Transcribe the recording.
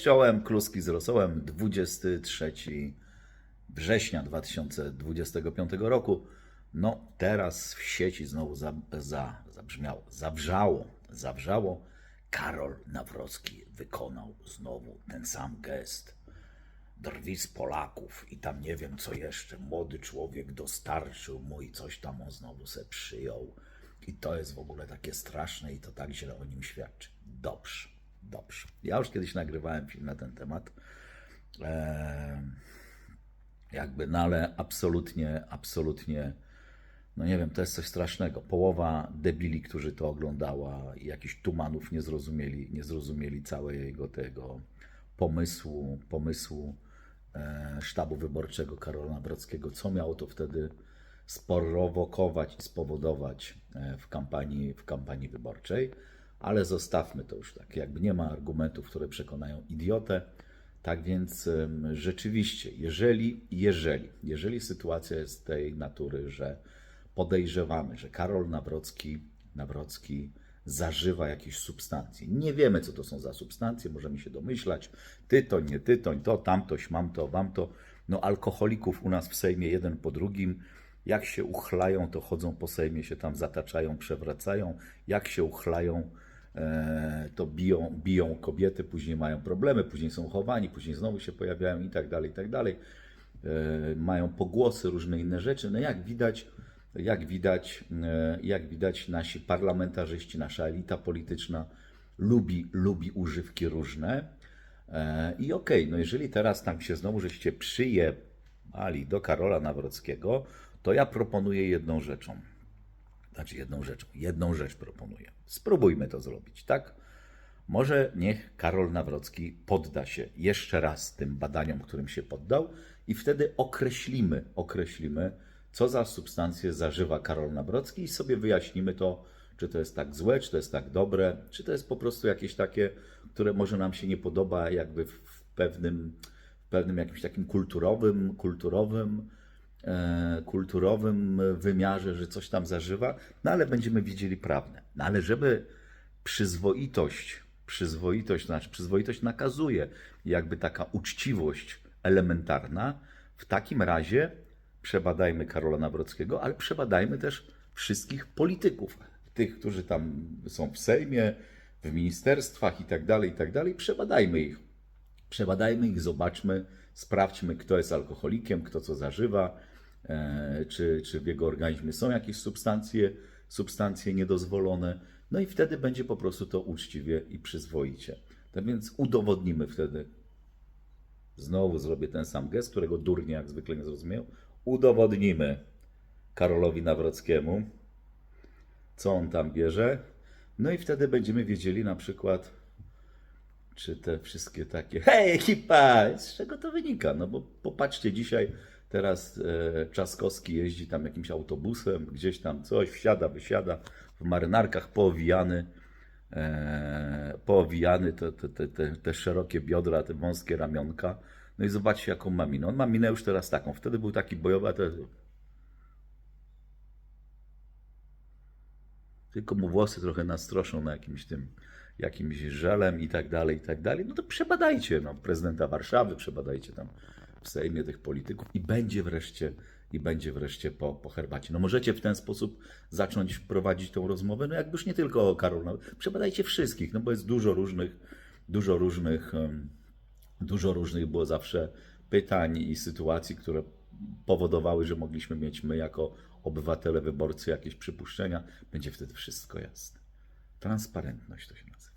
Czołem kluski z rosołem 23 września 2025 roku. No teraz w sieci znowu za, za, zabrzmiało, zawrzało, zawrzało. Karol Nawrocki wykonał znowu ten sam gest. Drwi z Polaków i tam nie wiem co jeszcze. Młody człowiek dostarczył mu i coś tam on znowu se przyjął. I to jest w ogóle takie straszne i to tak źle o nim świadczy. Dobrze, dobrze. Ja już kiedyś nagrywałem film na ten temat. Eee, jakby, no ale absolutnie, absolutnie, no nie wiem, to jest coś strasznego. Połowa debili, którzy to oglądała jakichś tumanów nie zrozumieli, nie zrozumieli całego tego pomysłu, pomysłu e, sztabu wyborczego Karola Nawrockiego, co miało to wtedy sprowokować i spowodować e, w kampanii, w kampanii wyborczej, ale zostawmy to już tak. Jakby nie ma argumentów, które przekonają idiotę. Tak więc rzeczywiście, jeżeli, jeżeli, jeżeli sytuacja jest tej natury, że podejrzewamy, że Karol Nawrocki, Nawrocki zażywa jakieś substancje. Nie wiemy, co to są za substancje, możemy się domyślać. Tytoń, nie tytoń, to, tamto, śmamto, wamto. No alkoholików u nas w Sejmie jeden po drugim. Jak się uchlają, to chodzą po Sejmie, się tam zataczają, przewracają. Jak się uchlają, to biją, biją kobiety, później mają problemy, później są chowani, później znowu się pojawiają i tak dalej, i tak dalej. E, Mają pogłosy, różne inne rzeczy. No jak widać, jak widać, e, jak widać nasi parlamentarzyści, nasza elita polityczna lubi, lubi używki różne. E, I okej, no jeżeli teraz tam się znowu żeście przyjebali do Karola Nawrockiego, to ja proponuję jedną rzeczą. Znaczy jedną rzeczą, jedną rzecz proponuję. Spróbujmy to zrobić, tak? Może niech Karol Nawrocki podda się jeszcze raz tym badaniom, którym się poddał i wtedy określimy, określimy, co za substancje zażywa Karol Nawrocki i sobie wyjaśnimy to, czy to jest tak złe, czy to jest tak dobre, czy to jest po prostu jakieś takie, które może nam się nie podoba jakby w pewnym, w pewnym jakimś takim kulturowym, kulturowym, kulturowym wymiarze, że coś tam zażywa, no ale będziemy widzieli prawdę. No ale żeby przyzwoitość, przyzwoitość, znaczy przyzwoitość nakazuje, jakby taka uczciwość elementarna, w takim razie przebadajmy Karola Nawrockiego, ale przebadajmy też wszystkich polityków, tych, którzy tam są w Sejmie, w ministerstwach i tak dalej, i tak dalej, przebadajmy ich. Przebadajmy ich, zobaczmy, sprawdźmy, kto jest alkoholikiem, kto co zażywa, e, czy, czy w jego organizmie są jakieś substancje, substancje niedozwolone. No i wtedy będzie po prostu to uczciwie i przyzwoicie. Tak więc udowodnimy wtedy, znowu zrobię ten sam gest, którego durnie jak zwykle nie zrozumiał, udowodnimy Karolowi Nawrockiemu, co on tam bierze. No i wtedy będziemy wiedzieli na przykład, czy te wszystkie takie, hej ekipa, z czego to wynika? No bo popatrzcie, dzisiaj teraz e, Trzaskowski jeździ tam jakimś autobusem, gdzieś tam coś, wsiada, wysiada, w marynarkach poowijany, e, poowijany, te, te, te, te, te szerokie biodra, te wąskie ramionka. No i zobaczcie, jaką ma minę. On ma minę już teraz taką. Wtedy był taki bojowy, a teraz... Tylko mu włosy trochę nastroszą na jakimś tym, jakimś żelem i tak dalej, i tak dalej. No to przebadajcie no, prezydenta Warszawy, przebadajcie tam w Sejmie tych polityków i będzie wreszcie, i będzie wreszcie po, po herbacie. No możecie w ten sposób zacząć prowadzić tą rozmowę, no jakby już nie tylko o Karola, przebadajcie wszystkich, no bo jest dużo różnych, dużo różnych, dużo różnych było zawsze pytań i sytuacji, które powodowały, że mogliśmy mieć my jako obywatele, wyborcy jakieś przypuszczenia. Będzie wtedy wszystko jasne. Transparentność to się nazywa.